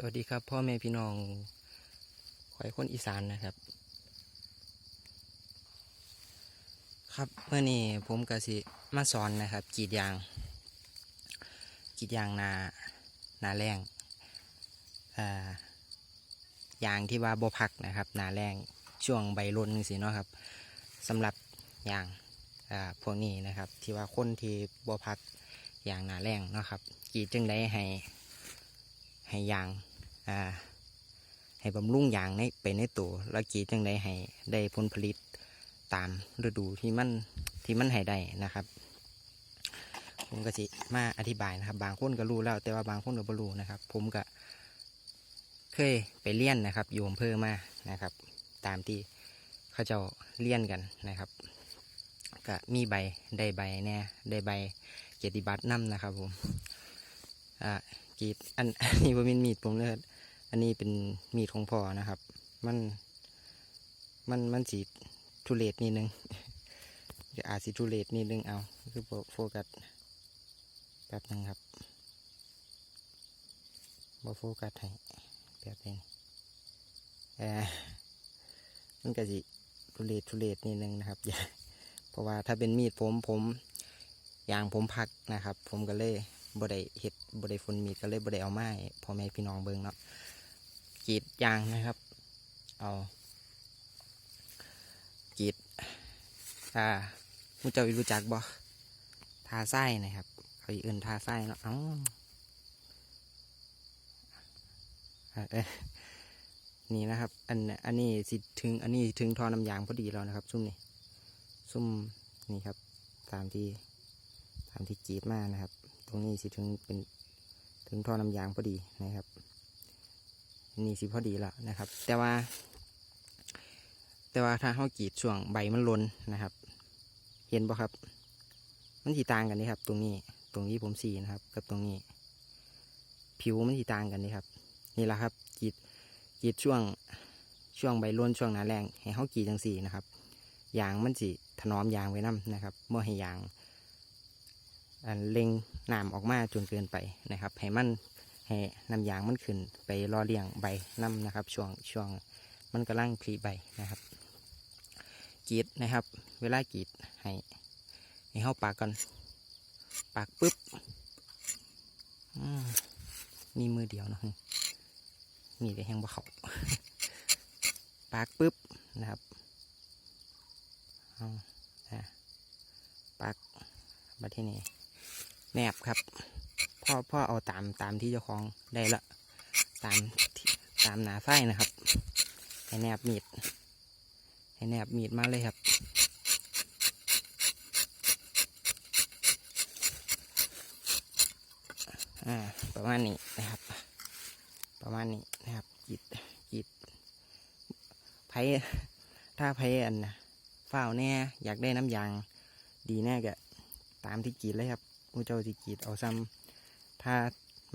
สวัสดีครับ พ่อแม่พี่น้องขอยคนอีสานนะครับ ครับเมื่อนี้ผมกสิมาสอนนะครับกีดยางกีดยางนานาแรงอ่ายางที่ว่าบ่พักนะครับนาแรงช่วงใบร่นสิเนาะครับสำหรับยางอ่าพวกนี้นะครับ ที่ว่าคนที่บ่พักยางนาแรงเนาะครับกีดจึงได้ให้ให้ยาง อ่า ให้บำรุงอย่างในไปในตัวแล้วกีจังได้ให้ได้ผลผลิตตามฤดูที่มันที่มันให้ได้นะครับผมก็สิมาอธิบายนะครับ บางคนก็รู้แล้ว แต่ว่าบางคนก็บ่รู้นะครับ ผมก็เคยไปเลี้ยนนะครับ อยู่อำเภอมานะครับ ตามที่เขาเจ้าเลี้ยนกันนะครับก็มีใบได้ใบแน่ได้ใบเกียรติบัตรนํนะครับ ผมอ่ากีดอันอันนี้ว่าเป็นมีดผมเลย อันนี้เป็นมีดของพ่อนะครับ มัน มันมันสีทุเรศนิดนึงจะอาจสีทุเรศนิดนึงเอา คือโฟกัสแป๊บหนึงครับบ่โฟกัสให้แป๊บนึงเออมันก็สิทุเรศทุเรศนิดนึงนะครับอย่าเพราะว่าถ้าเป็นมีดผมผมยางผมพักนะครับ ผมก็เลยบ่ได้เห็ดบ่ได้ฝนมีดก็เลยบ่ได้เอาไม้พ่อแม่พี่น้องเบิ่งเนาะ กรีดยางนะครับ เอากรีดอ่ามูเจ้ารู้จักบ่ทาไส้นะครับเขาอื่นทาไส้เนาะเอ้าเอ่อเอ้ยนี่นะครับ อันอันนี้สิถึง อันนี้ถึงทอน้ำยางพอดีแล้วนะครับ ซุ่มนี่ซุ่มนี่ครับตามที่ตามที่กรีดมากนะครับ ตรงนี้สิถึงเป็นถึงทอน้ำยางพอดีนะครับ นี่สิพอดีแล้วนะครับ แต่ว่า แต่ว่าถ้าเขากรีดช่วงใบมันล้นนะครับ เห็นปะครับ มันสีต่างกันนี่ครับ ตรงนี้ตรงนี้ผมสีนะครับ กับตรงนี้ ผิวมันสีต่างกันนี่ครับ นี่แหละครับกรีดกรีดช่วงช่วงใบล้นช่วงหนาแรงให้เขากรีดจังสีนะครับยางมันสีถนอมยางไว้นํนะครับเมื่อให้ยางเล็งน้ำออกมาจนเกินไปนะครับ ให้มัน ให้น้ำยางมันขึ้นไปรอเลี้ยงใบน้ำนะครับ ช่วงช่วงมันกำลังผลิใบนะครับกีดนะครับ เวลากีดให้ให้เข้าปากก่อนปากปุ๊บอืมมีมือเดียวนะมีแต่แห้งบ่เขาปากปุ๊บนะครับเอาอะปากบัดที่นี่แนบครับ พ่อพ่อเอาตามตามที่เจ้าของได้ละ ตามตามหนาไส้นะครับให้แนบมีดให้แนบมีดมาเลยครับอ่าประมาณนี้นะครับ ประมาณนี้นะครับจีดจีดไผ่ถ้าไผ่อันนะฝ้าวแน่อยากได้น้ำยางดีแน่ก็ตามที่กีดเลยครับมูเจ้าสิกรีดเอาซ้ำ ถ้า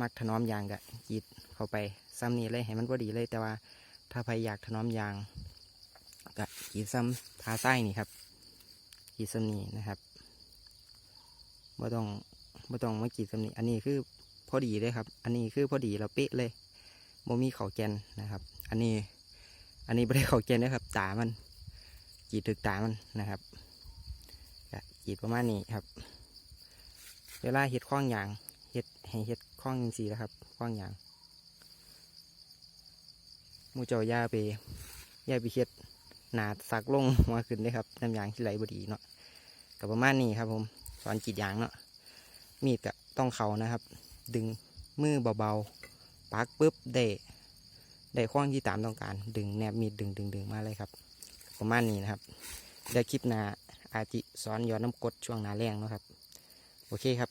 มักถนอมยางกะกรีดเข้าไปซ้ำนี้เลยให้มันพอดีเลย แต่ว่าถ้าใครอยากถนอมยางกะกรีดซ้ำทาไส้นี่ครับกีดซ้ำนี้นะครับไม่ต้องไม่ต้องมากีดซ้ำนี้อันนี้คือพอดีเลยครับ อันนี้คือพอดีเราเป๊ะเลยโมมีเขาแกนนะครับ อันนี้ อันนี้ไม่ได้เขาแกนนะครับ ตามันกีดถึกตามันนะครับกีดประมาณนี้ครับ เวลาเห็ดข้องยาง เห็ดให้เห็ดข้องยังสีนะครับข้องอย่างมูเจ้าย่าไปย่าไปเห็ดหนาสักลงหัวขึ้นเลยครับน้ำยางที่ไหลบดีเนาะกับประมาณนี้ครับ ผมสอนกีดยางเนาะมีดก็ต้องเขานะครับ ดึงมือเบาๆปักปุ๊บได้ได้ข้องที่ตามต้องการ ดึงแนบมีดดึงดึงดึงมาเลยครับ ประมาณนี้นะครับเดี๋ยวคลิปหนาอาจิสอนย้อนน้ำกดช่วงหนาแรงเนาะครับ โอเคครับ